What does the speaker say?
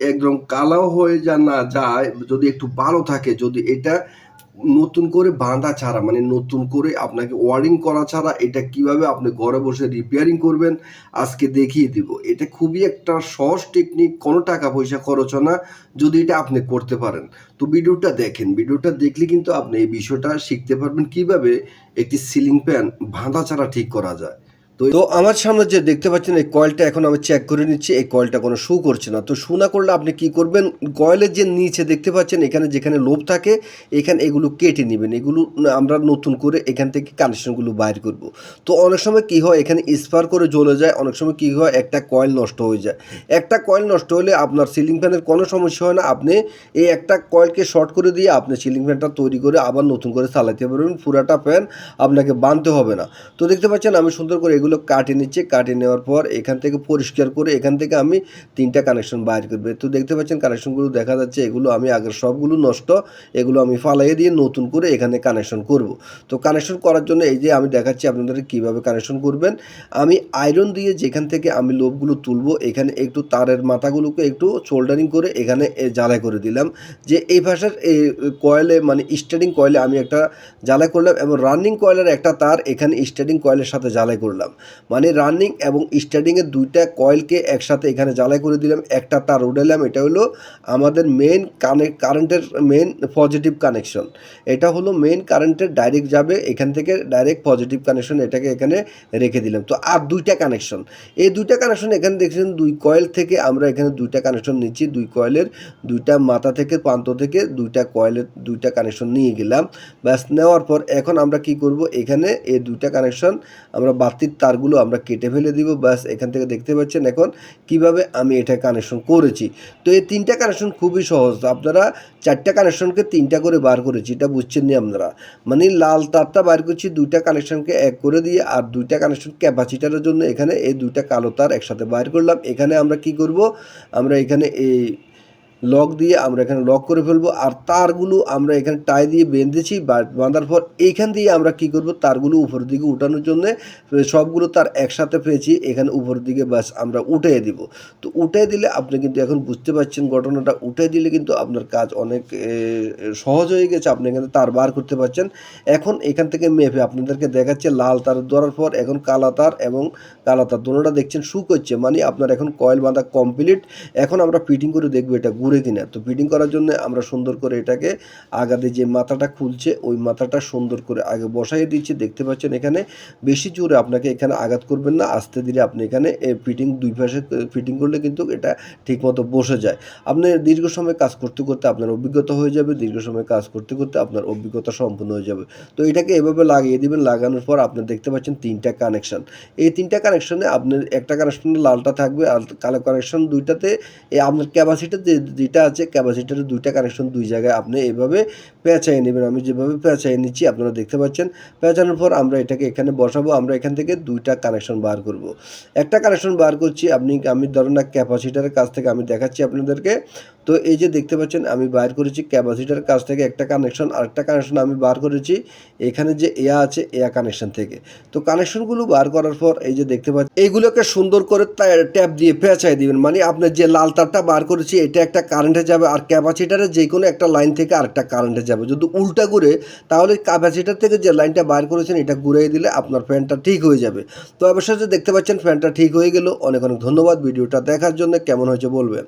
একদম কালো হয়ে যা না যায়, যদি একটু ভালো থাকে, যদি এটা নতুন করে বাঁধা ছাড়া মানে নতুন করে আপনাকে ওয়ারিং করা ছাড়া, এটা কীভাবে আপনি ঘরে বসে রিপেয়ারিং করবেন, আজকে দেখিয়ে দিব। এটা খুবই একটা সহজ টেকনিক কোনো টাকা পয়সা খরচ না, যদি এটা আপনি করতে পারেন। তো ভিডিওটা দেখেন, ভিডিওটা দেখলে কিন্তু আপনি এই বিষয়টা শিখতে পারবেন কীভাবে একটি সিলিং ফ্যান বাঁধা ছাড়া ঠিক করা যায়। তো তো আমার সামনে যে দেখতে পাচ্ছেন এই কয়েলটা, এখন আমি চেক করে নিচ্ছি, এই কয়েলটা কোনো শু করছে না। তো শু না করলে আপনি কি করবেন? কয়েলের যে নিচে দেখতে পাচ্ছেন, এখানে যেখানে লোভ থাকে, এখানে এগুলো কেটে নেবেন। এগুলো আমরা নতুন করে এখান থেকে কানেকশনগুলো বাইর করব। তো অনেক সময় কি হয়, এখানে স্পার করে জ্বলে যায়। অনেক সময় কি হয়, একটা কয়েল নষ্ট হয়ে যায়। একটা কয়েল নষ্ট হলে আপনার সিলিং ফ্যানের কোনো সমস্যা হয় না। আপনি এই একটা কয়েলকে শর্ট করে দিয়ে আপনি সিলিং ফ্যানটা তৈরি করে আবার নতুন করে চালাতে পারবেন। পুরাটা ফ্যান আপনাকে বাঁধতে হবে না। তো দেখতে পাচ্ছেন, আমি সুন্দর করে এগুলো কাটিয়ে নিচ্ছে, কাটিয়ে নেওয়ার পর এখান থেকে পরিষ্কার করে এখান থেকে আমি তিনটা কানেকশন বাইর করবে। তো দেখতে পাচ্ছেন কানেকশনগুলো দেখা যাচ্ছে, এগুলো আমি আগের সবগুলো নষ্ট, এগুলো আমি ফালাইয়ে দিয়ে নতুন করে এখানে কানেকশন করব। তো কানেকশন করার জন্য এই যে আমি দেখাচ্ছি আপনাদের কীভাবে কানেকশন করবেন। আমি আয়রন দিয়ে যেখান থেকে আমি লোভগুলো তুলবো, এখানে একটু তারের মাথাগুলোকে একটু শোল্ডারিং করে এখানে জ্বালাই করে দিলাম। যে এই ভাষার এই কয়েলে মানে স্টার্টিং কয়েলে আমি একটা জ্বালাই করলাম এবং রানিং কয়েলের একটা তার এখানে স্টার্টিং কয়েলের সাথে জ্বালাই করলাম। মানে রানিং এবং স্টার্টিংয়ের দুইটা কয়েলকে একসাথে এখানে জ্বালাই করে দিলাম। একটা তার উঠালাম এটা হলো আমাদের মেন কানেক্ট কারেন্টের মেন পজিটিভ কানেকশন এটা হলো মেন কারেন্টের ডাইরেক্ট যাবে, এখান থেকে ডাইরেক্ট পজিটিভ কানেকশন এটাকে এখানে রেখে দিলাম। তো আর দুইটা কানেকশন এই দুইটা কানেকশন এখানে দেখছেন, দুই কয়েল থেকে আমরা এখানে দুইটা কানেকশন নিচ্ছি। দুই কয়েলের দুইটা মাথা থেকে, প্রান্ত থেকে দুইটা কয়েলের দুইটা কানেকশন নিয়ে গেলাম। ব্যাস, নেওয়ার পর এখন আমরা কি করব? এখানে এই দুইটা কানেকশন আমরা বাতির তারগুলো আমরা কেটে ফেলে দিব। ব্যাস, এখান থেকে দেখতে পাচ্ছেন এখন কীভাবে আমি এটা কানেকশন করেছি। তো এই তিনটা কানেকশন খুবই সহজ। আপনারা চারটা কানেকশনকে তিনটা করে বার করেছি, এটা বুঝছেন নি আপনারা? মানে লাল তারটা বার করছি, দুইটা কানেকশনকে এক করে দিয়ে আর দুইটা কানেকশন ক্যাপাসিটারের জন্য এখানে এই দুইটা কালো তার একসাথে বার করলাম। এখানে আমরা কি করব? আমরা এখানে এই লক দিয়ে আমরা এখানে লক করে ফেলব। আর তারগুলো আমরা এখানে টাই দিয়ে বেঁধেছি বাঁধার পর এইখান দিয়ে আমরা কি করব? তারগুলো উপরের দিকে উঠানোর জন্য সবগুলো তার একসাথে পেয়েছি। এখানে উপরের দিকে বাস আমরা উঠিয়ে দিব। তো উঠে দিলে আপনি কিন্তু এখন বুঝতে পারছেন ঘটনাটা। উঠে দিলে কিন্তু আপনার কাজ অনেক সহজ হয়ে গেছে। আপনি এখানে তার বার করতে পারছেন। এখন এখান থেকে মেপে আপনাদেরকে দেখাচ্ছে লাল তার ধরার পর এখন কালা তার এবং কালা তার দোনোটা দেখছেন শু করছে। মানে আপনার এখন কয়েল বাঁধা কমপ্লিট এখন আমরা ফিটিং করে দেখব এটা ঘুরে কিনা তো ফিটিং করার জন্য আমরা সুন্দর করে এটাকে আগাতে যে মাথাটা খুলছে, ওই মাথাটা সুন্দর করে আগে বসাই দিচ্ছি। দেখতে পাচ্ছেন এখানে বেশি জোরে আপনাকে এখানে আঘাত করবেন না। আস্তে ধীরে আপনি এখানে ফিটিং দুই পাশে ফিটিং করলে কিন্তু এটা ঠিকমতো বসে যায়। আপনি দীর্ঘ সময় কাজ করতে করতে আপনার অভিজ্ঞতা হয়ে যাবে, দীর্ঘ সময় কাজ করতে করতে আপনার অভিজ্ঞতা সম্পূর্ণ হয়ে যাবে। তো এটাকে এভাবে লাগিয়ে দিবেন, লাগানোর পর আপনি দেখতে পাচ্ছেন তিনটা কানেকশন এই তিনটা কানেকশনে আপনার একটা কানেকশনে লালটা থাকবে আর কালো কানেকশন দুইটাতে আপনার ক্যাপাসিটি যেটা আছে, ক্যাপাসিটারের দুইটা কানেকশন দুই জায়গায় আপনি এভাবে পেঁচাই নেবেন। আমি যেভাবে পেঁচাই নিচ্ছি, আপনারা দেখতে পাচ্ছেন। পেঁচানোর পর আমরা এটাকে এখানে বসাবো, আমরা এখান থেকে দুইটা কানেকশন বার করব। একটা কানেকশন বার করছি, আপনি, আমি ধরেন না, ক্যাপাসিটারের কাছ থেকে আমি দেখাচ্ছি আপনাদেরকে। তো এই যে দেখতে পাচ্ছেন, আমি বার করেছি ক্যাপাসিটার কাছ থেকে একটা কানেকশন আরেকটা কানেকশন আমি বার করেছি। এখানে যে এয়া আছে, এয়া কানেকশন থেকে। তো কানেকশনগুলো বার করার পর এই যে দেখতে পাচ্ছেন, এইগুলোকে সুন্দর করে ট্যাপ দিয়ে পেঁচাই দিবেন। মানে আপনার যে লাল তারটা বার করেছি, এটা একটা কারেন্টে যাবে আর ক্যাপাসিটারে যে কোনো একটা লাইন থেকে আরেকটা কারেন্টে যাবে। যদি উল্টা ঘুরে, তাহলে ক্যাপাসিটার থেকে যে লাইনটা বার করেছেন, এটা ঘুরিয়ে দিলে আপনার ফ্যানটা ঠিক হয়ে যাবে। তো অবশ্যই দেখতে পাচ্ছেন ফ্যানটা ঠিক হয়ে গেল। অনেক অনেক ধন্যবাদ। ভিডিওটা দেখার জন্য কেমন হয়েছে বলবেন।